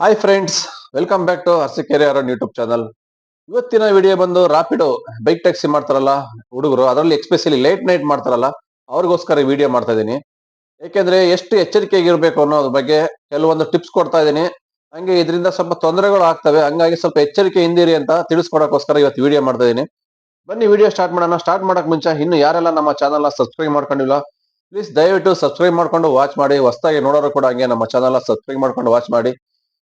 Hi friends welcome back to Arsikere ಅವರ YouTube channel ಇವತ್ತಿನ video ಬಂದು ರಾಪಿಡೋ ಬೈಕ್ ಟ್ಯಾಕ್ಸಿ ಮಾಡ್ತಾರಲ್ಲ ಹುಡುಗರು, ಅದರಲ್ಲಿ ಎಕ್ಸ್ಪೆಷಲಿ ಲೇಟ್ ನೈಟ್ ಮಾಡ್ತಾರಲ್ಲ, ಅವ್ರಿಗೋಸ್ಕರ ವಿಡಿಯೋ ಮಾಡ್ತಾ ಇದ್ದೀನಿ. ಏಕೆಂದ್ರೆ ಎಷ್ಟು ಎಚ್ಚರಿಕೆಯಾಗಿರ್ಬೇಕು ಅನ್ನೋದ್ರ ಬಗ್ಗೆ ಕೆಲವೊಂದು ಟಿಪ್ಸ್ ಕೊಡ್ತಾ ಇದ್ದೀನಿ. ಹಂಗೆ ಇದರಿಂದ ಸ್ವಲ್ಪ ತೊಂದರೆಗಳು ಆಗ್ತವೆ, ಹಂಗಾಗಿ ಸ್ವಲ್ಪ ಎಚ್ಚರಿಕೆ ಹಿಂದಿರಿ ಅಂತ ತಿಳಿಸ್ಕೊಡೋಕ್ಕೋಸ್ಕರ ಇವತ್ತು ವಿಡಿಯೋ ಮಾಡ್ತಾ ಇದ್ದೀನಿ. ಬನ್ನಿ ವಿಡಿಯೋ ಸ್ಟಾರ್ಟ್ ಮಾಡೋಣ. ಸ್ಟಾರ್ಟ್ ಮಾಡೋಕೆ ಮುಂಚೆ ಇನ್ನು ಯಾರೆಲ್ಲ ನಮ್ಮ ಚಾನಲ್ ಸಬ್ಸ್ಕ್ರೈಬ್ ಮಾಡ್ಕೊಂಡಿಲ್ಲ ಪ್ಲೀಸ್ ದಯವಿಟ್ಟು ಸಬ್ಸ್ಕ್ರೈಬ್ ಮಾಡ್ಕೊಂಡು ವಾಚ್ ಮಾಡಿ. ಹೊಸದಾಗಿ ನೋಡೋರು ಕೂಡ ಹಂಗೆ ನಮ್ಮ ಚಾನಲ್ ಸಬ್ಸ್ಕ್ರೈಬ್ ಮಾಡ್ಕೊಂಡು ವಾಚ್ ಮಾಡಿ.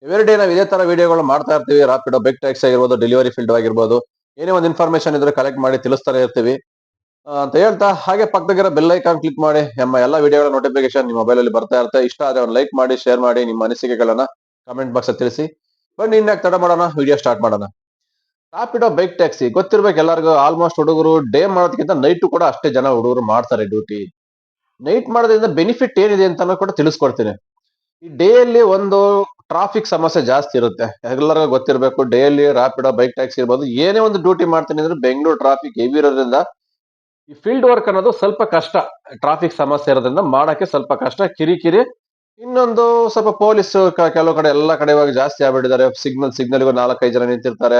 ಎವ್ರಿ ಡೇ ನಾವು ಇದೇ ತರ ವಿಡಿಯೋಗಳು ಮಾಡ್ತಾ ಇರ್ತೀವಿ. ರಾಪಿಡೋ ಬೆಕ್ ಟ್ಯಾಕ್ಸ್ ಆಗಿರ್ಬೋದು ಡೆಲಿವರಿ ಫೀಲ್ಡ್ ಆಗಿರ್ಬೋದು. ಏನೇ ಒಂದು ಇನ್ಫಾರ್ಮೇಶನ್ ಇದ್ರೆ ಕಲೆಕ್ಟ್ ಮಾಡಿ ತಿಳಿಸ್ತಾನೆ ಇರ್ತೀವಿ. ಅಂತ ಹೇಳ್ತಾ, ಹಾಗೆ ಪಕ್ಕದಾಗಿರೋ ಬೆಲ್ ಐಕಾನ್ ಕ್ಲಿಕ್ ಮಾಡಿ, ನಮ್ಮ ಎಲ್ಲ ವಿಡಿಯೋಗಳ ನೋಟಿಫಿಕೇಶನ್ ನಿಮ್ಮ ಮೊಬೈಲಲ್ಲಿ ಬರ್ತಾ ಇರುತ್ತೆ. ಇಷ್ಟ ಆದ್ರೆ ಒಂದು ಲೈಕ್ ಮಾಡಿ ಶೇರ್ ಮಾಡಿ, ನಿಮ್ಮ ಅನಿಸಿಕೆಗಳನ್ನ ಕಮೆಂಟ್ ಬಾಕ್ಸ್ ತಿಳಿಸಿ. ಬನ್ನಿ, ಇನ್ಯಾಕೆ ತಡ ಮಾಡೋಣ ವಿಡಿಯೋ ಸ್ಟಾರ್ಟ್ ಮಾಡೋಣ. ರಾಪಿಡೋ ಬೈಕ್ ಟ್ಯಾಕ್ಸಿ ಗೊತ್ತಿರ್ಬೇಕು ಎಲ್ಲರಿಗೂ ಆಲ್ಮೋಸ್ಟ್ ಹುಡುಗರು ಡೇ ಮಾಡೋದಕ್ಕಿಂತ ನೈಟ್ ಕೂಡ ಅಷ್ಟೇ ಜನ ಹುಡುಗರು ಮಾಡ್ತಾರೆ ಡ್ಯೂಟಿ ನೈಟ್ ಮಾಡೋದ್ರಿಂದ ಬೆನಿಫಿಟ್ ಏನಿದೆ ಅಂತ ಕೂಡ ತಿಳಿಸ್ಕೊಡ್ತೀನಿ. ಈ ಡೇ ಅಲ್ಲಿ ಒಂದು ಟ್ರಾಫಿಕ್ ಸಮಸ್ಯೆ ಜಾಸ್ತಿ ಇರುತ್ತೆ. ಎಲ್ಲರಿಗೂ ಗೊತ್ತಿರಬೇಕು ಡೈಲಿ ರಾಪಿಡೋ ಬೈಕ್ ಟ್ಯಾಕ್ಸಿ ಇರ್ಬೋದು. ಏನೇ ಒಂದು ಡ್ಯೂಟಿ ಮಾಡ್ತೀನಿ ಅಂದ್ರೆ ಬೆಂಗಳೂರು ಟ್ರಾಫಿಕ್ ಹೆವಿ ಇರೋದ್ರಿಂದ ಈ ಫೀಲ್ಡ್ ವರ್ಕ್ ಅನ್ನೋದು ಸ್ವಲ್ಪ ಕಷ್ಟ. ಟ್ರಾಫಿಕ್ ಸಮಸ್ಯೆ ಇರೋದ್ರಿಂದ ಮಾಡೋಕ್ಕೆ ಸ್ವಲ್ಪ ಕಷ್ಟ. ಕಿರಿಕಿರಿ ಇನ್ನೊಂದು ಸ್ವಲ್ಪ ಪೊಲೀಸ್ ಕೆಲವು ಕಡೆ ಎಲ್ಲ ಕಡೆ ಇವಾಗ ಜಾಸ್ತಿ ಆಗ್ಬಿಟ್ಟಿದ್ದಾರೆ. ಸಿಗ್ನಲ್ ಸಿಗ್ನಲ್ಗೂ ನಾಲ್ಕೈದು ಜನ ನಿಂತಿರ್ತಾರೆ.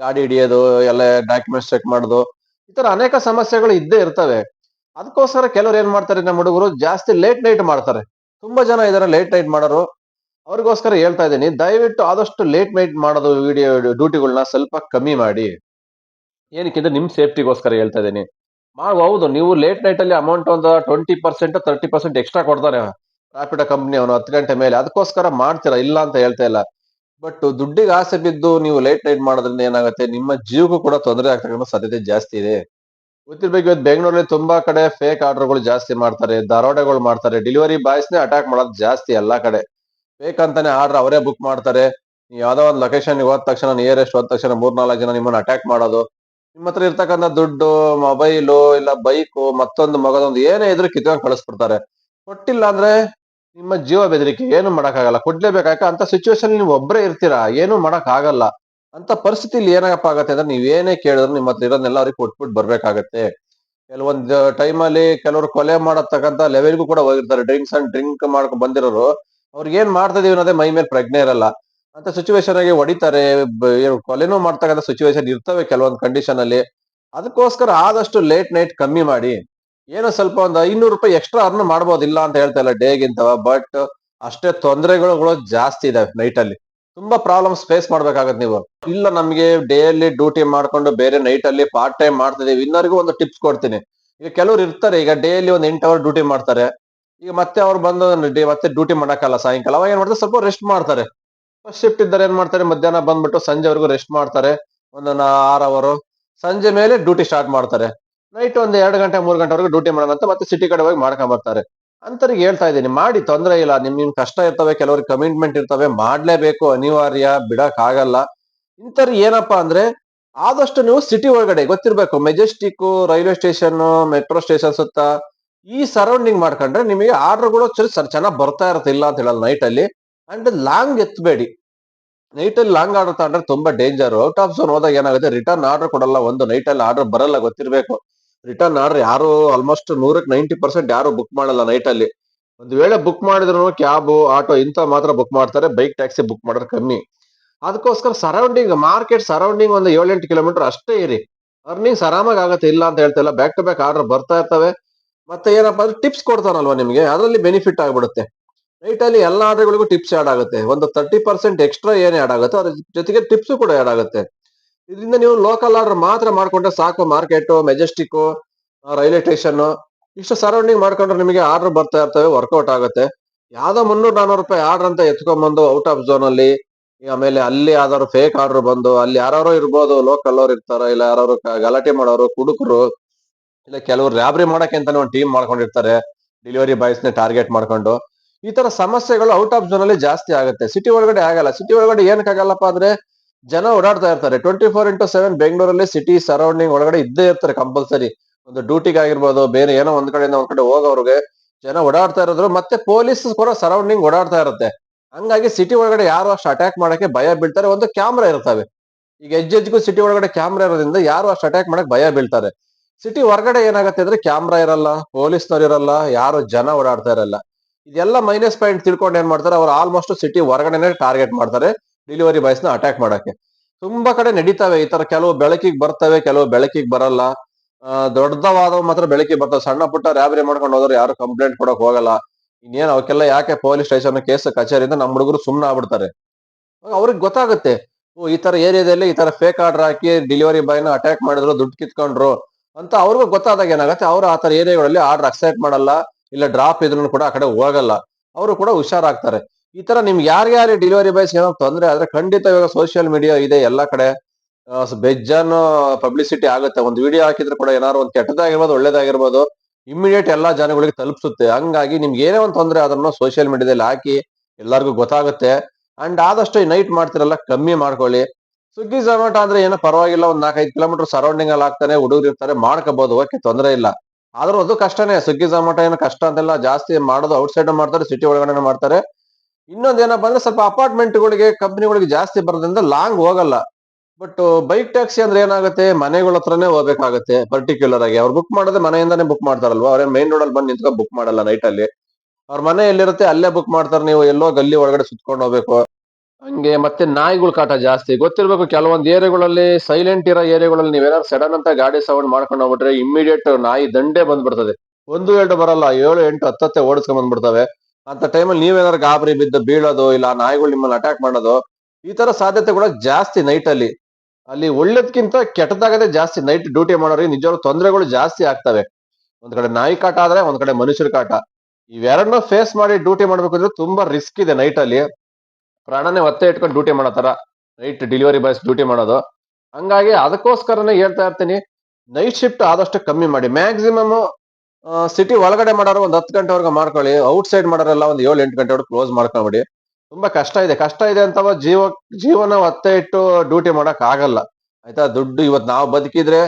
ಗಾಡಿ ಹಿಡಿಯೋದು, ಎಲ್ಲ ಡಾಕ್ಯುಮೆಂಟ್ಸ್ ಚೆಕ್ ಮಾಡೋದು. ಈ ತರ ಅನೇಕ ಸಮಸ್ಯೆಗಳು ಇದ್ದೇ ಇರ್ತವೆ. ಅದಕ್ಕೋಸ್ಕರ ಕೆಲವ್ರು ಏನ್ ಮಾಡ್ತಾರೆ, ನಮ್ಮ ಹುಡುಗರು ಜಾಸ್ತಿ ಲೇಟ್ ನೈಟ್ ಮಾಡ್ತಾರೆ. ತುಂಬಾ ಜನ ಇದಾರೆ ಲೇಟ್ ನೈಟ್ ಮಾಡೋರು. ಅವ್ರಿಗೋಸ್ಕರ ಹೇಳ್ತಾ ಇದ್ದೀನಿ. ದಯವಿಟ್ಟು ಆದಷ್ಟು ಲೇಟ್ ನೈಟ್ ಮಾಡೋದು ವಿಡಿಯೋ ಡ್ಯೂಟಿಗಳನ್ನ ಸ್ವಲ್ಪ ಕಮ್ಮಿ ಮಾಡಿ. ಏನಕ್ಕಿಂದ್ರೆ ನಿಮ್ಮ ಸೇಫ್ಟಿಗೋಸ್ಕರ ಹೇಳ್ತಾ ಇದ್ದೀನಿ. ಹೌದು, ನೀವು ಲೇಟ್ ನೈಟಲ್ಲಿ ಅಮೌಂಟ್ ಒಂದು twenty percent thirty percent extra ಕೊಡ್ತಾನೆ ರಾಪಿಡೋ ಕಂಪ್ನಿ ಅವನು ಹತ್ತು ಗಂಟೆ ಮೇಲೆ. ಅದಕ್ಕೋಸ್ಕರ ಮಾಡ್ತೀರಾ? ಇಲ್ಲ ಅಂತ ಹೇಳ್ತಾ ಇಲ್ಲ. ಬಟ್ ದುಡ್ಡಿಗೆ ಆಸೆ ಬಿದ್ದು ನೀವು ಲೇಟ್ ನೈಟ್ ಮಾಡೋದ್ರಿಂದ ಏನಾಗುತ್ತೆ? ನಿಮ್ಮ ಜೀವಕ್ಕೂ ಕೂಡ ತೊಂದರೆ ಆಗ್ತಕ್ಕಂಥ ಸಾಧ್ಯತೆ ಜಾಸ್ತಿ ಇದೆ. ಗೊತ್ತಿರ್ಬೇಕು, ಇವತ್ತು ಬೆಂಗಳೂರಲ್ಲಿ ತುಂಬಾ ಕಡೆ ಫೇಕ್ ಆರ್ಡರ್ಗಳು ಜಾಸ್ತಿ ಮಾಡ್ತಾರೆ, ದರೋಡೆಗಳು ಮಾಡ್ತಾರೆ. ಡೆಲಿವರಿ ಬಾಯ್ಸ್ನೇ ಅಟ್ಯಾಕ್ ಮಾಡೋದು ಜಾಸ್ತಿ ಎಲ್ಲಾ ಕಡೆ. ಫೇಕ್ ಅಂತಾನೆ ಆರ್ಡರ್ ಅವರೇ ಬುಕ್ ಮಾಡ್ತಾರೆ. ಯಾವ್ದೋ ಒಂದು ಲೊಕೇಶನ್ ಹೋದ ತಕ್ಷಣ ನಿಯರೆಸ್ಟ್ ಹೋದ ತಕ್ಷಣ ಮೂರ್ನಾಲ್ಕು ಜನ ನಿಮ್ಮನ್ನ ಅಟ್ಯಾಕ್ ಮಾಡೋದು. ನಿಮ್ಮ ಹತ್ರ ಇರ್ತಕ್ಕಂಥ ದುಡ್ಡು ಮೊಬೈಲು ಇಲ್ಲ ಬೈಕು ಮತ್ತೊಂದು ಮಗದೊಂದು ಏನೇ ಇದ್ರು ಕಿತ್ಕೊಂಡು ಕಳಿಸ್ಬಿಡ್ತಾರೆ. ಕೊಟ್ಟಿಲ್ಲ ಅಂದ್ರೆ ನಿಮ್ಮ ಜೀವ ಬೆದರಿಕೆ, ಏನು ಮಾಡಕ್ಕಾಗಲ್ಲ. ಕೊಡ್ಲೇಬೇಕಾಗ ಅಂತ ಸಿಚುವೇಶನ್ ನೀವು ಒಬ್ಬರೇ ಇರ್ತೀರಾ? ಏನು ಆಗಲ್ಲ ಅಂತ ಪರಿಸ್ಥಿತಿಲಿ ಏನಪ್ಪ ಆಗತ್ತೆ ಅಂದ್ರೆ ನೀವ್ ಏನೇ ಕೇಳಿದ್ರು ನಿಮ್ಮ ಹತ್ರ ಇರೋದನ್ನೆಲ್ಲ ಅವ್ರಿಗೆ ಕೊಟ್ಬಿಟ್ಟು ಬರ್ಬೇಕಾಗತ್ತೆ. ಕೆಲವೊಂದು ಟೈಮಲ್ಲಿ ಕೆಲವರು ಕೊಲೆ ಮಾಡತಕ್ಕಂತ ಲೆವೆಲ್ಗೂ ಕೂಡ ಹೋಗಿರ್ತಾರೆ. ಡ್ರಿಂಕ್ಸ್ ಅಂಡ್ ಡ್ರಿಂಕ್ ಮಾಡ್ಕೊಂಡ್ ಬಂದಿರೋರು. ಅವ್ರಿಗೆ ಏನ್ ಮಾಡ್ತಾ ಇದೀವಿ ಅನ್ನೋದೇ ಮೈ ಮೇಲೆ ಪ್ರಜ್ಞೆ ಇರಲ್ಲ. ಅಂತ ಸಿಚುವೇಶನ್ ಆಗಿ ಹೊಡಿತಾರೆ ಕೊಲೆನೂ ಮಾಡ್ತಕ್ಕಂಥ ಸಿಚುವೇಶನ್ ಇರ್ತವೆ ಕೆಲವೊಂದು ಕಂಡೀಷನ್ ಅಲ್ಲಿ. ಅದಕ್ಕೋಸ್ಕರ ಆದಷ್ಟು ಲೇಟ್ ನೈಟ್ ಕಮ್ಮಿ ಮಾಡಿ. ಏನೋ ಸ್ವಲ್ಪ ಒಂದು ಐನೂರು ರೂಪಾಯಿ ಎಕ್ಸ್ಟ್ರಾ ಅರ್ನ್ ಮಾಡ್ಬೋದಿಲ್ಲ ಅಂತ ಹೇಳ್ತಾ ಇಲ್ಲ ಡೇಗಿಂತವ ಬಟ್ ಅಷ್ಟೇ ತೊಂದರೆಗಳು ಜಾಸ್ತಿ ಇದಾವೆ ನೈಟ್ ಅಲ್ಲಿ. ತುಂಬಾ ಪ್ರಾಬ್ಲಮ್ಸ್ ಫೇಸ್ ಮಾಡ್ಬೇಕಾಗತ್ತೆ ನೀವು. ಇಲ್ಲ ನಮ್ಗೆ ಅಲ್ಲಿ ಡ್ಯೂಟಿ ಮಾಡ್ಕೊಂಡು ಬೇರೆ ನೈಟ್ ಅಲ್ಲಿ ಪಾರ್ಟ್ ಟೈಮ್ ಮಾಡ್ತಿದೀವಿ. ಇನ್ನರಿಗೂ ಒಂದು ಟಿಪ್ಸ್ ಕೊಡ್ತೀನಿ. ಈಗ ಕೆಲವ್ರು ಇರ್ತಾರೆ, ಈಗ ಡೇ ಅಲ್ಲಿ ಒಂದು ಎಂಟು ಅವರ್ ಡ್ಯೂಟಿ ಮಾಡ್ತಾರೆ. ಈಗ ಮತ್ತೆ ಅವ್ರು ಬಂದು ಮತ್ತೆ ಡ್ಯೂಟಿ ಮಾಡಕ್ಕಲ್ಲ ಸಾಯಂಕಾಲ. ಅವಾಗ ಏನ್ ಮಾಡ್ತಾರೆ? ಸ್ವಲ್ಪ ರೆಸ್ಟ್ ಮಾಡ್ತಾರೆ. ಫಸ್ಟ್ ಶಿಫ್ಟ್ ಇದ್ದಾರೆ ಏನ್ ಮಾಡ್ತಾರೆ? ಮಧ್ಯಾಹ್ನ ಬಂದ್ಬಿಟ್ಟು ಸಂಜೆವರೆಗೂ ರೆಸ್ಟ್ ಮಾಡ್ತಾರೆ. ಒಂದು ಆರ್ ಅವರು ಸಂಜೆ ಮೇಲೆ ಡ್ಯೂಟಿ ಸ್ಟಾರ್ಟ್ ಮಾಡ್ತಾರೆ. ನೈಟ್ ಒಂದು ಎರಡು ಗಂಟೆ, ಮೂರು ಗಂಟೆವರೆಗೂ ಡ್ಯೂಟಿ ಮಾಡೋಣ ಅಂತ ಮತ್ತೆ ಸಿಟಿ ಕಡೆ ಹೋಗಿ ಮಾಡ್ಕೊಂಡ್ ಬರ್ತಾರೆ. ಅಂತರಿಗೆ ಹೇಳ್ತಾ ಇದ್ದೀನಿ, ಮಾಡಿ ತೊಂದರೆ ಇಲ್ಲ. ನಿಮ್ ನಿಮ್ ಕಷ್ಟ ಇರ್ತವೆ, ಕೆಲವ್ರಿಗೆ ಕಮಿಟ್ಮೆಂಟ್ ಇರ್ತವೆ. ಮಾಡ್ಲೇಬೇಕು. ಅನಿವಾರ್ಯ. ಬಿಡಕ್ ಆಗಲ್ಲ ಇಂಥವ್ರಿಗೆ ಏನಪ್ಪಾ ಅಂದ್ರೆ, ಆದಷ್ಟು ನೀವು ಸಿಟಿ ಒಳಗಡೆ ಗೊತ್ತಿರ್ಬೇಕು. Majestic railway station metro station ಸುತ್ತ ಈ ಸರೌಂಡಿಂಗ್ ಮಾಡ್ಕೊಂಡ್ರೆ ನಿಮಗೆ ಆರ್ಡರ್ಗಳು ಚೆನ್ನಾಗಿ ಬರ್ತಾ ಇರುತ್ತೆ ಇಲ್ಲ ಅಂತ ಹೇಳಲ್ಲ ನೈಟ್ ಅಲ್ಲಿ. ಅಂಡ್ ಲಾಂಗ್ ಎತ್ತಬೇಡಿ ನೈಟ್ ಅಲ್ಲಿ ಲಾಂಗ್ ಆರ್ಡರ್ ತಗೊಂಡ್ರೆ ತುಂಬಾ ಡೇಂಜರ್ ಔಟ್ ಆಫ್ ಝೋನ್ ಹೋದಾಗ ಏನಾಗುತ್ತೆ? ರಿಟರ್ನ್ ಆರ್ಡರ್ ಕೊಡಲ್ಲ ಒಂದು ನೈಟ್ ಅಲ್ಲಿ ಆರ್ಡರ್ ಬರಲ್ಲ ಗೊತ್ತಿರಬೇಕು. ರಿಟರ್ನ್ ಆರ್ಡರ್ ಯಾರು ಆಲ್ಮೋಸ್ಟ್ ನೂರಕ್ಕೆ ನೈಂಟಿ ಪರ್ಸೆಂಟ್ ಯಾರು ಬುಕ್ ಮಾಡಲ್ಲ ನೈಟ್ ಅಲ್ಲಿ. ಒಂದ್ ವೇಳೆ ಬುಕ್ ಮಾಡಿದ್ರು ಕ್ಯಾಬು ಆಟೋ ಇಂತ ಮಾತ್ರ ಬುಕ್ ಮಾಡ್ತಾರೆ. ಬೈಕ್ ಟ್ಯಾಕ್ಸಿ ಬುಕ್ ಮಾಡೋರು ಕಮ್ಮಿ. ಅದಕ್ಕೋಸ್ಕರ ಸರೌಂಡಿಂಗ್ ಮಾರ್ಕೆಟ್ ಸರೌಂಡಿಂಗ್ ಒಂದು ಏಳೆಂಟು ಕಿಲೋಮೀಟರ್ ಅಷ್ಟೇ ಇರಿ. ಅರ್ನಿಂಗ್ಸ್ ಆರಾಮಾಗಿ ಆಗುತ್ತೆ ಇಲ್ಲ ಅಂತ ಹೇಳ್ತಿಲ್ಲ. ಬ್ಯಾಕ್ ಟು ಬ್ಯಾಕ್ ಆರ್ಡರ್ ಬರ್ತಾ ಇರ್ತವೆ. ಮತ್ತೆ ಏನಪ್ಪಾ ಅಂದ್ರೆ ಟಿಪ್ಸ್ ಕೊಡ್ತಾರಲ್ವಾ ನಿಮಗೆ? ಅದರಲ್ಲಿ ಬೆನಿಫಿಟ್ ಆಗ್ಬಿಡುತ್ತೆ. ರೈಟ್ ಅಲ್ಲಿ ಎಲ್ಲ ಆರ್ಡರ್ಗಳಿಗೂ ಟಿಪ್ಸ್ ಆಡ್ ಆಗುತ್ತೆ. ಒಂದು ತರ್ಟಿ ಪರ್ಸೆಂಟ್ ಎಕ್ಸ್ಟ್ರಾ ಏನ್ ಆಡ್ ಆಗುತ್ತೋ, ಅದ್ರ ಜೊತೆಗೆ ಟಿಪ್ಸ್ ಕೂಡ ಆಡ್ ಆಗುತ್ತೆ. ಇದರಿಂದ ನೀವು ಲೋಕಲ್ ಆರ್ಡರ್ ಮಾತ್ರ ಮಾಡ್ಕೊಂಡ್ರೆ ಸಾಕು. ಮಾರ್ಕೆಟ್ ಮೆಜೆಸ್ಟಿಕ್ ರೈಲ್ವೆ ಸ್ಟೇಷನ್ ಇಷ್ಟು ಸರೌಂಡಿಂಗ್ ಮಾಡ್ಕೊಂಡ್ರೆ ನಿಮಗೆ ಆರ್ಡರ್ ಬರ್ತಾ ಇರ್ತವೆ ವರ್ಕೌಟ್ ಆಗುತ್ತೆ. ಯಾವ್ದೋ ಮುನ್ನೂರು ನಾನೂರು ರೂಪಾಯಿ ಆರ್ಡರ್ ಅಂತ ಎತ್ಕೊಂಡ್ಬಂದು ಔಟ್ ಆಫ್ ಝೋನ್ ಅಲ್ಲಿ, ಆಮೇಲೆ ಅಲ್ಲಿ ಯಾವ್ದಾದ್ರು ಫೇಕ್ ಆರ್ಡರ್ ಬಂದು, ಅಲ್ಲಿ ಯಾರು ಇರ್ಬೋದು ಲೋಕಲ್ ಅವ್ರು ಇರ್ತಾರ, ಇಲ್ಲ ಯಾರು ಗಲಾಟೆ ಮಾಡೋರು, ಕುಡುಕರು ಇಲ್ಲ, ಕೆಲವರು ರ್ಯಾಬ್ರಿ ಮಾಡಕ್ಕೆ ಅಂತಾನೆ ಒಂದು ಟೀಮ್ ಮಾಡ್ಕೊಂಡಿರ್ತಾರೆ ಡೆಲಿವರಿ ಬಾಯ್ಸ್ನ ಟಾರ್ಗೆಟ್ ಮಾಡ್ಕೊಂಡು. ಈ ತರ ಸಮಸ್ಯೆಗಳು ಔಟ್ ಆಫ್ ಝೋನ್ ಅಲ್ಲಿ ಜಾಸ್ತಿ ಆಗುತ್ತೆ. ಸಿಟಿ ಒಳಗಡೆ ಆಗಲ್ಲ. ಸಿಟಿ ಒಳಗಡೆ ಏನಕ್ಕೆ ಆಗಲ್ಲಪ್ಪ ಅಂದ್ರೆ, ಜನ ಓಡಾಡ್ತಾ ಇರ್ತಾರೆ. ಟ್ವೆಂಟಿ ಫೋರ್ ಇಂಟು ಸೆವೆನ್ ಬೆಂಗಳೂರಲ್ಲಿ ಸಿಟಿ ಸರೌಂಡಿಂಗ್ ಒಳಗಡೆ ಇದ್ದೇ ಇರ್ತಾರೆ ಕಂಪಲ್ಸರಿ ಒಂದು ಡ್ಯೂಟಿಗೆ ಆಗಿರ್ಬೋದು, ಬೇರೆ ಏನೋ ಒಂದ್ ಕಡೆಯಿಂದ ಒಂದ್ ಕಡೆ ಹೋಗೋರಿಗೆ ಜನ ಓಡಾಡ್ತಾ ಇರೋದ್ರು, ಮತ್ತೆ ಪೊಲೀಸ್ ಕೂಡ ಸರೌಂಡಿಂಗ್ ಓಡಾಡ್ತಾ ಇರುತ್ತೆ. ಹಂಗಾಗಿ ಸಿಟಿ ಒಳಗಡೆ ಯಾರು ಅಷ್ಟು ಅಟ್ಯಾಕ್ ಮಾಡಕ್ಕೆ ಭಯ ಬೀಳ್ತಾರೆ, ಒಂದು ಕ್ಯಾಮ್ರಾ ಇರ್ತವೆ. ಈಗ ಹೆಜ್ಜೆಜ್ಗೂ ಸಿಟಿ ಒಳಗಡೆ ಕ್ಯಾಮ್ರಾ ಇರೋದ್ರಿಂದ ಯಾರು ಅಷ್ಟು ಅಟ್ಯಾಕ್ ಮಾಡಕ್ ಭಯ ಬೀಳ್ತಾರೆ. ಸಿಟಿ ಹೊರಗಡೆ ಏನಾಗುತ್ತೆ ಅಂದ್ರೆ ಕ್ಯಾಮ್ರಾ ಇರಲ್ಲ ಪೊಲೀಸ್ನವ್ರು ಇರಲ್ಲ ಯಾರು ಜನ ಓಡಾಡ್ತಾ ಇರಲ್ಲ. ಇದೆಲ್ಲ ಮೈನಸ್ ಪಾಯಿಂಟ್ ತಿಳ್ಕೊಂಡು ಏನ್ ಮಾಡ್ತಾರೆ ಅವ್ರು ಆಲ್ಮೋಸ್ಟ್ ಸಿಟಿ ಹೊರಗಡೆನೆ ಟಾರ್ಗೆಟ್ ಮಾಡ್ತಾರೆ ಡೆಲಿವರಿ ಬಾಯ್ಸ್ನ ಅಟ್ಯಾಕ್ ಮಾಡಕ್ಕೆ. ತುಂಬಾ ಕಡೆ ನಡೀತಾವೆ ಈ ತರ ಕೆಲವು ಬೆಳಕಿಗೆ ಬರ್ತವೆ ಕೆಲವು ಬೆಳಕಿಗೆ ಬರಲ್ಲ. ಆ, ದೊಡ್ಡವಾದವು ಮಾತ್ರ ಬೆಳಕಿಗೆ ಬರ್ತವೆ. ಸಣ್ಣ ಪುಟ್ಟ ರ್ಯಾಬರಿ ಮಾಡ್ಕೊಂಡು ಹೋದ್ರೆ ಯಾರು ಕಂಪ್ಲೇಂಟ್ ಕೊಡಕ್ ಹೋಗಲ್ಲ. ಇನ್ನೇನ್ ಅವಕ್ಕೆಲ್ಲ ಯಾಕೆ ಪೊಲೀಸ್ ಸ್ಟೇಷನ್ ಕೇಸ್ ಕಚೇರಿಯಿಂದ ನಮ್ಮ ಹುಡುಗರು ಸುಮ್ನ ಆಗ್ಬಿಡ್ತಾರೆ. ಅವ್ರಿಗೆ ಗೊತ್ತಾಗುತ್ತೆ ಓ ಈ ತರ ಏರಿಯಾದಲ್ಲಿ ಈ ತರ ಫೇಕ್ ಆರ್ಡರ್ ಹಾಕಿ ಡೆಲಿವರಿ ಬಾಯ್ನ ಅಟ್ಯಾಕ್ ಮಾಡಿದ್ರು ದುಡ್ಡು ಕಿತ್ಕೊಂಡ್ರು. ಅಂತ ಅವ್ರಿಗೂ ಗೊತ್ತಾದಾಗ ಏನಾಗುತ್ತೆ? ಅವರು ಆ ತರ ಏರಿಯಾಗಳಲ್ಲಿ ಆರ್ಡರ್ ಅಕ್ಸೆಪ್ಟ್ ಮಾಡಲ್ಲ, ಇಲ್ಲ ಡ್ರಾಪ್ ಇದ್ರು ಕೂಡ ಆ ಕಡೆ ಹೋಗಲ್ಲ. ಅವರು ಕೂಡ ಹುಷಾರಾಗ್ತಾರೆ. ಈ ತರ ನಿಮ್ಗೆ ಯಾರ್ಯಾರು ಡೆಲಿವರಿ ಬಾಯ್ಸ್ ಏನೋ ತೊಂದರೆ ಆದ್ರೆ ಖಂಡಿತ ಇವಾಗ ಸೋಷಿಯಲ್ ಮೀಡಿಯಾ ಇದೆ ಎಲ್ಲ ಕಡೆ. ಬೆಜ್ಜನ್ನು ಪಬ್ಲಿಸಿಟಿ ಆಗುತ್ತೆ. ಒಂದು ವಿಡಿಯೋ ಹಾಕಿದ್ರೆ ಕೂಡ ಏನಾದ್ರು ಒಂದು ಕೆಟ್ಟದಾಗಿರ್ಬೋದು ಒಳ್ಳೇದಾಗಿರ್ಬೋದು ಇಮಿಡಿಯೇಟ್ ಎಲ್ಲಾ ಜನಗಳಿಗೆ ತಲುಪಿಸುತ್ತೆ. ಹಂಗಾಗಿ ನಿಮ್ಗೆ ಏನೇ ಒಂದು ತೊಂದರೆ ಅದನ್ನ ಸೋಷಿಯಲ್ ಮೀಡಿಯಾದಲ್ಲಿ ಹಾಕಿ ಎಲ್ಲರಿಗೂ ಗೊತ್ತಾಗುತ್ತೆ. ಅಂಡ್ ಆದಷ್ಟು ನೈಟ್ ಮಾಡ್ತಿರಲ್ಲ, ಕಮ್ಮಿ ಮಾಡ್ಕೊಳ್ಳಿ. ಸ್ವಿಗ್ಗಿ ಝೊಮ್ಯಾಟೊ ಅಂದ್ರೆ ಏನೋ ಪರವಾಗಿಲ್ಲ, ಒಂದ್ ನಾಲ್ಕೈದು ಕಿಲೋಮೀಟರ್ ಸರೌಂಡಿಂಗ್ ಅಲ್ಲಿ ಆಗ್ತಾನೆ, ಹುಡುಗರು ಇರ್ತಾರೆ ಮಾಡ್ಕೋಬಹುದು ಓಕೆ ತೊಂದರೆ ಇಲ್ಲ. ಆದ್ರೂ ಅದು ಕಷ್ಟನೇ ಸ್ವಿಗ್ಗಿ ಝೊಮ್ಯಾಟೊ ಏನೋ ಕಷ್ಟ ಅಂತೆಲ್ಲ, ಜಾಸ್ತಿ ಮಾಡೋದು ಔಟ್ ಸೈಡ್ ಮಾಡ್ತಾರೆ ಸಿಟಿ ಒಳಗಡೆ ಮಾಡ್ತಾರೆ. ಇನ್ನೊಂದ್ ಏನಪ್ಪಾ ಅಂದ್ರೆ ಸ್ವಲ್ಪ ಅಪಾರ್ಟ್ಮೆಂಟ್ ಗಳಿಗೆ ಕಂಪನಿಗಳಿಗೆ ಜಾಸ್ತಿ ಬರೋದ್ರಿಂದ ಲಾಂಗ್ ಹೋಗಲ್ಲ. ಬಟ್ ಬೈಕ್ ಟ್ಯಾಕ್ಸಿ ಅಂದ್ರೆ ಏನಾಗುತ್ತೆ, ಮನೆಗಳ ಹತ್ರನೇ ಹೋಗ್ಬೇಕಾಗತ್ತೆ ಪರ್ಟಿಕ್ಯುಲರ್ ಆಗಿ. ಅವ್ರು ಬುಕ್ ಮಾಡೋದೇ ಮನೆಯಿಂದಾನೇ ಬುಕ್ ಮಾಡ್ತಾರಲ್ವಾ? ಅವ್ರೇ ಮೈನ್ ರೋಡ್ ಅಲ್ಲಿ ಬಂದು ನಿಂತ್ಕೊಂಡು ಬುಕ್ ಮಾಡಲ್ಲ ನೈಟ್ ಅಲ್ಲಿ. ಅವ್ರ ಮನೆ ಎಲ್ಲಿರುತ್ತೆ, ಅಲ್ಲೇ ಬುಕ್ ಮಾಡ್ತಾರೆ ನೀವು, ಎಲ್ಲೋ ಗಲ್ಲಿ ಒಳಗಡೆ ಸುತ್ಕೊಂಡು ಹೋಗ್ಬೇಕು. ಹಂಗೆ ಮತ್ತೆ ನಾಯಿಗಳು ಕಾಟ ಜಾಸ್ತಿ. ಗೊತ್ತಿರ್ಬೇಕು ಕೆಲವೊಂದು ಏರಿಯಾಗಳಲ್ಲಿ ಸೈಲೆಂಟ್ ಇರೋ ಏರಿಯಾಗಳಲ್ಲಿ ನೀವೇನಾದ್ರು ಸಡನ್ ಅಂತ ಗಾಡಿ ಸೌಂಡ್ ಮಾಡ್ಕೊಂಡು ಹೋಗ್ಬಿಟ್ರೆ ಇಮಿಡಿಯೇಟ್ ನಾಯಿ ದಂಡೆ ಬಂದ್ಬಿಡ್ತದೆ. ಒಂದು ಎರಡು ಬರಲ್ಲ, ಏಳು, ಎಂಟು ಹತ್ತತ್ತೆ ಓಡಿಸ್ಕೊಂಡ್ ಬಂದ್ಬಿಡ್ತವೆ. ಅಂತ ಟೈಮಲ್ಲಿ ನೀವೇನಾದ್ರು ಗಾಬರಿ ಬಿದ್ದು ಬೀಳೋದು ಇಲ್ಲ ನಾಯಿಗಳು ನಿಮ್ಮನ್ನ ಅಟ್ಯಾಕ್ ಮಾಡೋದು, ಈ ತರ ಸಾಧ್ಯತೆ ಕೂಡ ಜಾಸ್ತಿ ನೈಟ್ ಅಲ್ಲಿ. ಅಲ್ಲಿ ಕೆಟ್ಟದಾಗದೆ ಜಾಸ್ತಿ ನೈಟ್ ಡ್ಯೂಟಿ ಮಾಡೋರಿಗೆ ನಿಜವಾಗ್ಲೂ ತೊಂದರೆಗಳು ಜಾಸ್ತಿ ಆಗ್ತವೆ. ಒಂದ್ ಕಡೆ ನಾಯಿ ಕಾಟ ಆದ್ರೆ ಒಂದ್ ಕಡೆ ಮನುಷ್ಯರ ಕಾಟ. ಇವೆರಡನ್ನ ಫೇಸ್ ಮಾಡಿ ಡ್ಯೂಟಿ ಮಾಡ್ಬೇಕು ಅಂದ್ರೆ ತುಂಬಾ ರಿಸ್ಕ್ ಇದೆ ನೈಟ್ ಅಲ್ಲಿ. ಪ್ರಾಣನೇ ಒತ್ತೆ ಇಟ್ಕೊಂಡು ಡ್ಯೂಟಿ ಮಾಡೋ ತರ ನೈಟ್ ಡೆಲಿವರಿ ಬಾಯ್ಸ್ ಡ್ಯೂಟಿ ಮಾಡೋದು. ಹಂಗಾಗಿ ಅದಕ್ಕೋಸ್ಕರನೇ ಹೇಳ್ತಾ ಇರ್ತೀನಿ ನೈಟ್ ಶಿಫ್ಟ್ ಆದಷ್ಟು ಕಮ್ಮಿ ಮಾಡಿ. ಮ್ಯಾಕ್ಸಿಮಮ್ ಸಿಟಿ ಒಳಗಡೆ ಮಾಡೋರು ಒಂದು ಹತ್ತು ಗಂಟೆವರೆಗೆ ಮಾಡ್ಕೊಳ್ಳಿ ಔಟ್ ಸೈಡ್ ಮಾಡೋರೆಲ್ಲ ಒಂದು ಏಳು ಎಂಟು ಗಂಟೆವರೆಗೆ ಕ್ಲೋಸ್ ಮಾಡ್ಕೊಂಬಿಡಿ. ತುಂಬಾ ಕಷ್ಟ ಇದೆ. ಕಷ್ಟ ಇದೆ ಅಂತವ ಜೀವ, ಜೀವನ ಒತ್ತೆ ಇಟ್ಟು ಡ್ಯೂಟಿ ಮಾಡಕ್ ಆಗಲ್ಲ. ಆಯ್ತಾ? ದುಡ್ಡು ಇವತ್ತು ನಾವು ಬದುಕಿದ್ರೆ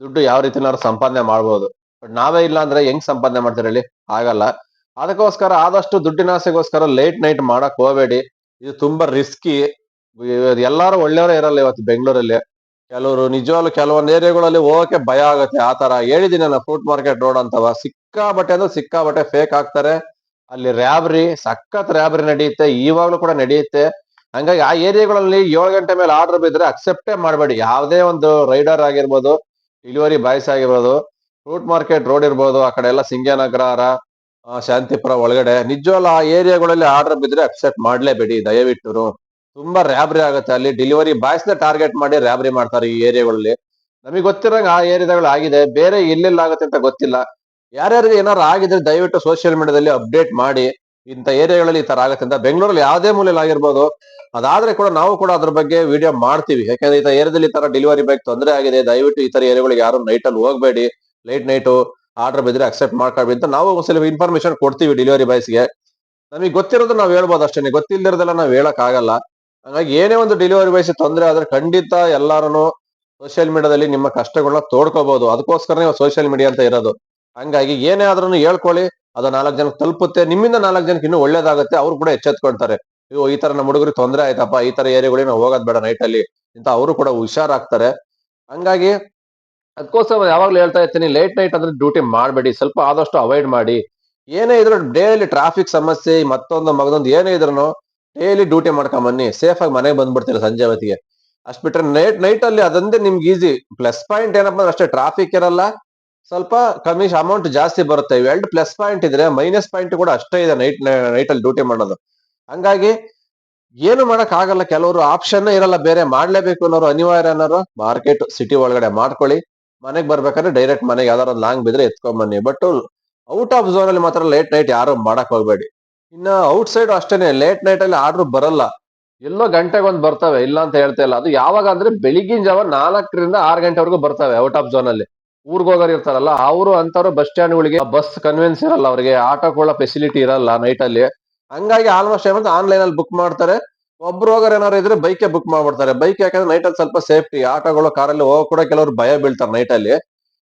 ದುಡ್ಡು ಯಾವ ರೀತಿನಾದ್ರು ಸಂಪಾದನೆ ಮಾಡ್ಬೋದು. ಬಟ್ ನಾವೇ ಇಲ್ಲ ಅಂದ್ರೆ ಹೆಂಗ್ ಸಂಪಾದನೆ ಮಾಡ್ತಾರೆ ಹೇಳಿ? ಆಗಲ್ಲ. ಅದಕ್ಕೋಸ್ಕರ ಆದಷ್ಟು ದುಡ್ಡಿನ ಆಸೆಗೋಸ್ಕರ ಲೇಟ್ ನೈಟ್ ಮಾಡಕ್ ಹೋಗಬೇಡಿ. ಇದು ತುಂಬಾ ರಿಸ್ಕಿ ಎಲ್ಲಾರು ಒಳ್ಳೆಯವರೇ ಇರಲ್ಲ ಇವತ್ತು ಬೆಂಗಳೂರಲ್ಲಿ. ಕೆಲವರು ನಿಜವಾಗ್ಲು ಕೆಲವೊಂದು ಏರಿಯಾಗಳಲ್ಲಿ ಹೋಗಕ್ಕೆ ಭಯ ಆಗುತ್ತೆ. ಆ ತರ ಹೇಳಿದೀನಲ್ಲ ಫ್ರೂಟ್ ಮಾರ್ಕೆಟ್ ರೋಡ್ ಅಂತವ ಸಿಕ್ಕಾಬಟ್ಟೆ ಅಂದ್ರೆ ಸಿಕ್ಕಾಬಟ್ಟೆ ಫೇಕ್ ಹಾಕ್ತಾರೆ ಅಲ್ಲಿ ರ್ಯಾಬ್ರಿ ಸಖತ್ ರ್ಯಾಬ್ರಿ ನಡೆಯುತ್ತೆ. ಇವಾಗ್ಲೂ ಕೂಡ ನಡೆಯುತ್ತೆ. ಹಂಗಾಗಿ ಆ ಏರಿಯಾಗಳಲ್ಲಿ ಏಳು ಗಂಟೆ ಮೇಲೆ ಆರ್ಡರ್ ಬಿದ್ರೆ ಅಕ್ಸೆಪ್ಟೇ ಮಾಡಬೇಡಿ. ಯಾವುದೇ ಒಂದು ರೈಡರ್ ಆಗಿರ್ಬೋದು ಡೆಲಿವರಿ ಬಾಯ್ಸ್ ಆಗಿರ್ಬೋದು ಫ್ರೂಟ್ ಮಾರ್ಕೆಟ್ ರೋಡ್ ಇರ್ಬೋದು, ಆ ಕಡೆ ಎಲ್ಲ ಸಿಂಗ್ಯನಗರ ಶಾಂತಿಪುರ ಒಳಗಡೆ ನಿಜವಲ್ಲ ಆ ಏರಿಯಾಗಳಲ್ಲಿ ಆರ್ಡರ್ ಬಿದ್ರೆ ಅಕ್ಸೆಪ್ಟ್ ಮಾಡ್ಲೇಬೇಡಿ. ದಯವಿಟ್ಟು ತುಂಬಾ ರ್ಯಾಬ್ರಿ ಆಗುತ್ತೆ ಅಲ್ಲಿ. ಡೆಲಿವರಿ ಬಾಯ್ಸ್ನ ಟಾರ್ಗೆಟ್ ಮಾಡಿ ರ್ಯಾಬ್ರಿ ಮಾಡ್ತಾರೆ ಈ ಏರಿಯಾಗಳಲ್ಲಿ. ನಮಗೆ ಗೊತ್ತಿರಂಗ ಆ ಏರಿಯಾಗಳು ಆಗಿದೆ. ಬೇರೆ ಎಲ್ಲೆಲ್ಲ ಆಗುತ್ತೆ ಅಂತ ಗೊತ್ತಿಲ್ಲ. ಯಾರ್ಯಾರಿಗೆ ಏನಾರು ಆಗಿದ್ರೆ ದಯವಿಟ್ಟು ಸೋಷಿಯಲ್ ಮೀಡಿಯಾದಲ್ಲಿ ಅಪ್ಡೇಟ್ ಮಾಡಿ. ಇಂಥ ಏರಿಯಾಗಳಲ್ಲಿ ಈ ತರ ಆಗುತ್ತೆ ಅಂತ. ಬೆಂಗಳೂರಲ್ಲಿ ಯಾವುದೇ ಮೂಲೆಯಲ್ಲಿ ಆಗಿರ್ಬೋದು. ಅದಾದ್ರೆ ಕೂಡ ನಾವು ಕೂಡ ಅದ್ರ ಬಗ್ಗೆ ವಿಡಿಯೋ ಮಾಡ್ತೀವಿ. ಯಾಕಂದ್ರೆ ಈ ಏರಿಯಾದಲ್ಲಿ ಈ ತರ ಡೆಲಿವರಿ ಬೈಕ್ ತೊಂದರೆ ಆಗಿದೆ. ದಯವಿಟ್ಟು ಈ ತರ ಏರಿಯಾಗಳಿಗೆ ಯಾರು ನೈಟ್ ಅಲ್ಲಿ ಹೋಗ್ಬೇಡಿ. ಲೈಟ್ ನೈಟ್ ಆರ್ಡರ್ ಬಿದ್ರೆ ಅಕ್ಸೆಪ್ಟ್ ಮಾಡ್ಕೊಳ್ಬೇಕು ಅಂತ ನಾವು ಒಂದ್ಸಲ ಇನ್ಫಾರ್ಮೇಶನ್ ಕೊಡ್ತೀವಿ ಡೆಲಿವರಿ ಬಾಯ್ಸ್ಗೆ ನಮಗೆ ಗೊತ್ತಿರೋದು ನಾವು ಹೇಳ್ಬೋದು ಅಷ್ಟೇ ಗೊತ್ತಿಲ್ಲದಿರೋದೆಲ್ಲ ನಾವು ಹೇಳಕ್ ಆಗಲ್ಲ. ಹಾಗಾಗಿ ಏನೇ ಒಂದು ಡೆಲಿವರಿ ಬಾಯ್ಸ್ ತೊಂದರೆ ಆದ್ರೆ ಖಂಡಿತ ಎಲ್ಲಾರು ಸೋಷಿಯಲ್ ಮೀಡಿಯಾದಲ್ಲಿ ನಿಮ್ಮ ಕಷ್ಟಗಳನ್ನ ತೋಡ್ಕೋಬಹುದು ಅದಕ್ಕೋಸ್ಕರನೇ ಸೋಷಿಯಲ್ ಮೀಡಿಯಾ ಅಂತ ಇರೋದು. ಹಂಗಾಗಿ ಏನೇ ಆದ್ರೂ ಹೇಳ್ಕೊಳ್ಳಿ, ಅದು ನಾಲ್ಕು ಜನಕ್ಕೆ ತಲುಪುತ್ತೆ. ನಿಮ್ಮಿಂದ ನಾಲ್ಕು ಜನಕ್ಕೆ ಇನ್ನೂ ಒಳ್ಳೇದಾಗುತ್ತೆ, ಅವ್ರು ಕೂಡ ಎಚ್ಚೆತ್ಕೊಳ್ತಾರೆ. ಇವು ಈ ತರ ನಮ್ಮ ಹುಡುಗರಿಗೆ ತೊಂದರೆ ಆಯ್ತಪ್ಪ, ಈ ತರ ಏರಿಯಾಗಳಿಗೆ ನಾವು ಹೋಗೋದ್ ಬೇಡ ನೈಟ್ ಅಲ್ಲಿ ಅಂತ ಅವರು ಕೂಡ ಹುಷಾರಾಗ್ತಾರೆ. ಹಂಗಾಗಿ ಅದಕ್ಕೋಸ್ಕರ ಯಾವಾಗಲೂ ಹೇಳ್ತಾ ಇರ್ತೀನಿ ಲೇಟ್ ನೈಟ್ ಅಂದ್ರೆ ಡ್ಯೂಟಿ ಮಾಡಬೇಡಿ, ಸ್ವಲ್ಪ ಆದಷ್ಟು ಅವಾಯ್ಡ್ ಮಾಡಿ. ಏನೇ ಇದ್ರು ಡೈಲಿ ಟ್ರಾಫಿಕ್ ಸಮಸ್ಯೆ, ಮತ್ತೊಂದು ಮಗದೊಂದು ಏನೇ ಇದ್ರು ಡೈಲಿ ಡ್ಯೂಟಿ ಮಾಡ್ಕೊಂಬನ್ನಿ ಸೇಫ್ ಆಗಿ ಮನೆಗೆ ಬಂದ್ಬಿಡ್ತೀರಾ ಸಂಜೆ ಹೊತ್ತಿಗೆ. ಅಷ್ಟು ಬಿಟ್ರೆ ನೈಟ್ ನೈಟ್ ಅಲ್ಲಿ ಅದೊಂದೇ ನಿಮ್ಗೆ ಈಸಿ ಪ್ಲಸ್ ಪಾಯಿಂಟ್ ಏನಪ್ಪ ಅಂದ್ರೆ ಅಷ್ಟೇ ಟ್ರಾಫಿಕ್ ಇರಲ್ಲ. ಸ್ವಲ್ಪ ಕಮ್ಮಿ ಅಮೌಂಟ್ ಜಾಸ್ತಿ ಬರುತ್ತೆ. ಇವೆರಡು ಪ್ಲಸ್ ಪಾಯಿಂಟ್ ಇದ್ರೆ ಮೈನಸ್ ಪಾಯಿಂಟ್ ಕೂಡ ಅಷ್ಟೇ ಇದೆ ನೈಟ್ ನೈಟ್ ಅಲ್ಲಿ ಡ್ಯೂಟಿ ಮಾಡೋದು. ಹಂಗಾಗಿ ಏನು ಮಾಡಕ್ ಆಗಲ್ಲ ಕೆಲವರು ಆಪ್ಷನ್ ಇರಲ್ಲ, ಬೇರೆ ಮಾಡ್ಲೇಬೇಕು ಅನ್ನೋರು, ಅನಿವಾರ್ಯ ಅನ್ನೋರು ಮಾರ್ಕೆಟ್ ಸಿಟಿ ಒಳಗಡೆ ಮಾಡ್ಕೊಳ್ಳಿ. ಮನೆಗ್ ಬರ್ಬೇಕಾದ್ರೆ ಡೈರೆಕ್ಟ್ ಮನೆಗೆ ಯಾವ್ದಾರ ಲಾಂಗ್ ಬಿದ್ರೆ ಎತ್ಕೊಂಡ್ ಬನ್ನಿ. ಬಟ್ ಔಟ್ ಆಫ್ ಝೋನ್ ಅಲ್ಲಿ ಮಾತ್ರ ಲೇಟ್ ನೈಟ್ ಯಾರು ಮಾಡಕ್ ಹೋಗ್ಬೇಡಿ. ಇನ್ನ ಔಟ್ ಸೈಡ್ ಅಷ್ಟೇನೆ ಲೇಟ್ ನೈಟ್ ಅಲ್ಲಿ ಆರ್ಡರ್ ಬರಲ್ಲ. ಎಲ್ಲೋ ಗಂಟೆಗೆ ಒಂದ್ ಬರ್ತವೆ, ಇಲ್ಲ ಅಂತ ಹೇಳ್ತಾ ಇಲ್ಲ. ಅದು ಯಾವಾಗ ಅಂದ್ರೆ ಬೆಳಿಗಿನ ಜಾವ ನಾಲ್ಕರಿಂದ ಆರು ಗಂಟೆವರೆಗೂ ಬರ್ತವೆ ಔಟ್ ಆಫ್ ಝೋನ್ ಅಲ್ಲಿ. ಊರ್ಗೆ ಹೋಗೋರು ಇರ್ತಾರಲ್ಲ, ಅವರು ಅಂತವ್ರು ಬಸ್ ಸ್ಟ್ಯಾಂಡ್ಗಳಿಗೆ ಬಸ್ ಕನ್ವೆನ್ಸ್ ಇರಲ್ಲ ಅವ್ರಿಗೆ. ಆಟೋಗಳ ಫೆಸಿಲಿಟಿ ಇರಲ್ಲ ನೈಟ್ ಅಲ್ಲಿ. ಹಂಗಾಗಿ ಆಲ್ಮೋಸ್ಟ್ ಏನಂತ ಆನ್ಲೈನ್ ಅಲ್ಲಿ ಬುಕ್ ಮಾಡ್ತಾರೆ. ಒಬ್ರು ಹೋಗೋರು ಏನಾರು ಇದ್ರೆ ಬೈಕೆ ಬುಕ್ ಮಾಡ್ಬಿಡ್ತಾರೆ. ಬೈಕ್ ಯಾಕಂದ್ರೆ ನೈಟ್ ಅಲ್ಲಿ ಸ್ವಲ್ಪ ಸೇಫ್ಟಿ ಆಟೋಗಳು ಕಾರಲ್ಲಿ ಹೋಗೋ ಕೂಡ ಕೆಲವರು ಭಯ ಬೀಳ್ತಾರೆ ನೈಟ್ ಅಲ್ಲಿ.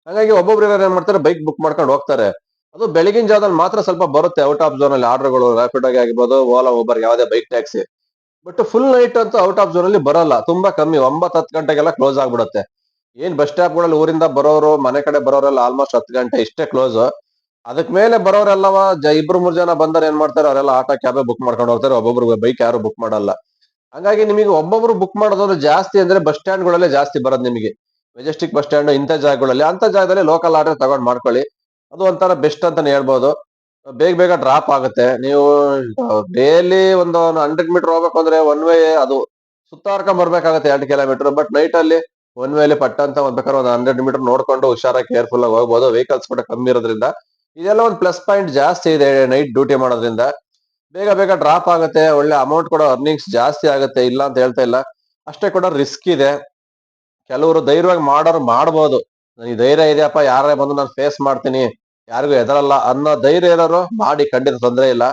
ಹಾಗಾಗಿ ಒಬ್ಬೊಬ್ರು ಏನಾರು ಏನ್ ಮಾಡ್ತಾರೆ ಬೈಕ್ ಬುಕ್ ಮಾಡ್ಕೊಂಡು ಹೋಗ್ತಾರೆ. ಅದು ಬೆಳಗಿನ ಜಾವದಲ್ಲಿ ಮಾತ್ರ ಸ್ವಲ್ಪ ಬರುತ್ತೆ ಔಟ್ ಆಫ್ ಝೋನ್ ಅಲ್ಲಿ ಆರ್ಡರ್ಗಳು ರ್ಯಾಪಿಡ್ ಆಗಿ ಆಗಿರ್ಬೋದು ಓಲಾ ಊಬರ್ ಯಾವುದೇ bike taxi but full night ಅಂತೂ ಔಟ್ ಆಫ್ ಝೋನ್ ಅಲ್ಲಿ ಬರಲ್ಲ. ತುಂಬಾ ಕಮ್ಮಿ, ಒಂಬತ್ತು ಹತ್ತು ಗಂಟೆಗೆಲ್ಲ ಕ್ಲೋಸ್ ಆಗ್ಬಿಡುತ್ತೆ. ಏನ್ ಬಸ್ ಸ್ಟಾಪ್ಗಳಲ್ಲಿ ಊರಿಂದ ಬರೋರು, ಮನೆ ಕಡೆ ಬರೋರೆಲ್ಲ ಆಲ್ಮೋಸ್ಟ್ ಹತ್ತು ಗಂಟೆ ಇಷ್ಟೇ ಕ್ಲೋಸ್ ಅದಕ್ ಮೇಲೆ ಬರೋರೆಲ್ಲವ ಇಬ್ರು ಮೂರ್ ಜನ ಬಂದರೆ ಏನ್ ಮಾಡ್ತಾರೆ, ಅವರೆಲ್ಲ ಆಟೋ ಕ್ಯಾಬೇ ಬುಕ್ ಮಾಡ್ಕೊಂಡು ಹೋಗ್ತಾರೆ. ಒಬ್ಬೊಬ್ರು ಬೈಕ್ ಯಾರು ಬುಕ್ ಮಾಡಲ್ಲ. ಹಂಗಾಗಿ ನಿಮಗೆ ಒಬ್ಬೊಬ್ರು ಬುಕ್ ಮಾಡೋದು ಜಾಸ್ತಿ ಅಂದ್ರೆ ಬಸ್ ಸ್ಟ್ಯಾಂಡ್ ಗಳಲ್ಲೇ ಜಾಸ್ತಿ ಬರೋದು ನಿಮಗೆ. ಮೆಜೆಸ್ಟಿಕ್ ಬಸ್ ಸ್ಟ್ಯಾಂಡ್ ಇಂಥ ಜಾಗಗಳಲ್ಲಿ ಅಂತ ಜಾಗದಲ್ಲಿ ಲೋಕಲ್ ಆರ್ಡರ್ ತಗೊಂಡ್ ಮಾಡ್ಕೊಳ್ಳಿ. ಅದು ಒಂಥರ ಬೆಸ್ಟ್ ಅಂತಾನೆ ಹೇಳ್ಬೋದು. ಬೇಗ ಬೇಗ ಡ್ರಾಪ್ ಆಗುತ್ತೆ. ನೀವು ಡೈಲಿ ಒಂದು ಹಂಡ್ರೆಡ್ ಮೀಟರ್ ಹೋಗ್ಬೇಕು ಅಂದ್ರೆ ಒನ್ ವೇ ಅದು ಸುತ್ತಾಡ್ಕೊಂಡ್ ಬರ್ಬೇಕಾಗತ್ತೆ ಎರಡು ಕಿಲೋಮೀಟರ್ ಬಟ್ ನೈಟ್ ಅಲ್ಲಿ ಒನ್ ವೇಲಿ ಪಟ್ಟ ಅಂತ ಬೇಕಾದ್ರೆ ಒಂದು ಹಂಡ್ರೆಡ್ ಮೀಟರ್ ನೋಡ್ಕೊಂಡು ಹುಷಾರಾಗಿ ಕೇರ್ಫುಲ್ ಆಗಿ ಹೋಗ್ಬೋದು. ವೆಹಿಕಲ್ಸ್ ಕೂಡ ಕಮ್ಮಿ ಇರೋದ್ರಿಂದ ಇದೆಲ್ಲ ಒಂದು ಪ್ಲಸ್ ಪಾಯಿಂಟ್ ಜಾಸ್ತಿ ಇದೆ ನೈಟ್ ಡ್ಯೂಟಿ ಮಾಡೋದ್ರಿಂದ. ಬೇಗ ಬೇಗ ಡ್ರಾಪ್ ಆಗುತ್ತೆ, ಒಳ್ಳೆ ಅಮೌಂಟ್ ಕೂಡ ಅರ್ನಿಂಗ್ಸ್ ಜಾಸ್ತಿ ಆಗುತ್ತೆ, ಇಲ್ಲ ಅಂತ ಹೇಳ್ತಾ ಇಲ್ಲ. ಅಷ್ಟೇ ಕೂಡ ರಿಸ್ಕ್ ಇದೆ. ಕೆಲವರು ಧೈರ್ಯವಾಗಿ ಮಾಡೋರು ಮಾಡ್ಬೋದು. ನನಗೆ ಧೈರ್ಯ ಇದೆಯಪ್ಪ, ಯಾರೇ ಬಂದು ನಾನು ಫೇಸ್ ಮಾಡ್ತೀನಿ, ಯಾರಿಗೂ ಎದರಲ್ಲ ಅನ್ನೋ ಧೈರ್ಯ ಇರೋರು ಮಾಡಿ, ಖಂಡಿತ ತೊಂದರೆ ಇಲ್ಲ.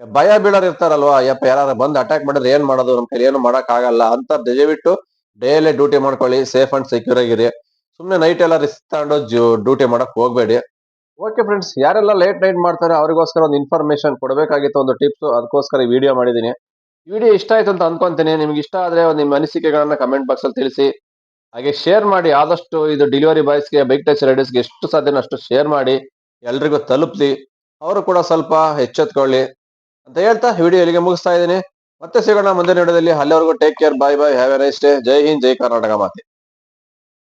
ಭಯ ಬೀಳೋರು ಇರ್ತಾರಲ್ವಾ ಯಪ್ಪ ಯಾರು ಬಂದು ಅಟ್ಯಾಕ್ ಮಾಡಿದ್ರೆ ಏನ್ ಮಾಡೋದು? ನಮ್ ಏನು ಮಾಡಕ್ ಆಗಲ್ಲ ಅಂತ ದಯವಿಟ್ಟು ಡೈಲಿ ಡ್ಯೂಟಿ ಮಾಡ್ಕೊಳ್ಳಿ ಸೇಫ್ ಅಂಡ್ ಸೆಕ್ಯೂರ್ ಆಗಿರಿ. ಸುಮ್ನೆ ನೈಟ್ ಎಲ್ಲ ರಿಸ್ಕ್ ತಗೊಂಡು ಡ್ಯೂಟಿ ಮಾಡಕ್ ಹೋಗ್ಬೇಡಿ. ಓಕೆ ಫ್ರೆಂಡ್ಸ್ ಯಾರೆಲ್ಲ ಲೇಟ್ ನೈಟ್ ಮಾಡ್ತಾರೆ, ಅವರಿಗೋಸ್ಕರ ಒಂದು ಇನ್ಫಾರ್ಮೇಶನ್ ಕೊಡಬೇಕಾಗಿತ್ತು, ಒಂದು ಟಿಪ್ಸ್ ಅದಕ್ಕೋಸ್ಕರ ಈ ವಿಡಿಯೋ ಮಾಡಿದ್ದೀನಿ. ವಿಡಿಯೋ ಇಷ್ಟ ಆಯ್ತು ಅಂತ ಅನ್ಕೊಂತೀನಿ. ನಿಮ್ಗೆ ಇಷ್ಟ ಆದ್ರೆ ನಿಮ್ಮ ಅನಿಸಿಕೆಗಳನ್ನ ಕಮೆಂಟ್ ಬಾಕ್ಸ್ ಅಲ್ಲಿ ತಿಳಿಸಿ. ಹಾಗೆ ಶೇರ್ ಮಾಡಿ, ಆದಷ್ಟು ಇದು ಡೆಲಿವರಿ ಬಾಯ್ಸ್ಗೆ ಬೈಕ್ ಟಚ್ ರೈಡರ್ಸ್ಗೆ ಎಷ್ಟು ಸಾಧ್ಯನೋ ಅಷ್ಟು ಶೇರ್ ಮಾಡಿ, ಎಲ್ರಿಗೂ ತಲುಪಲಿ ಅವರು ಕೂಡ ಸ್ವಲ್ಪ ಎಚ್ಚೆತ್ಕೊಳ್ಳಿ ಅಂತ ಹೇಳ್ತಾ ವಿಡಿಯೋ ಇಲ್ಲಿಗೆ ಮುಗಿಸ್ತಾ ಇದ್ದೀನಿ. ಮತ್ತೆ ಸಿಗೋಣ ಮುಂದಿನ ವಿಡಿಯೋದಲ್ಲಿ. ಅಲ್ಲಿವರೆಗೂ take care bye bye have a nice day ಜೈ ಹಿಂದ್, ಜೈ ಕರ್ನಾಟಕ ಮಾತೆ.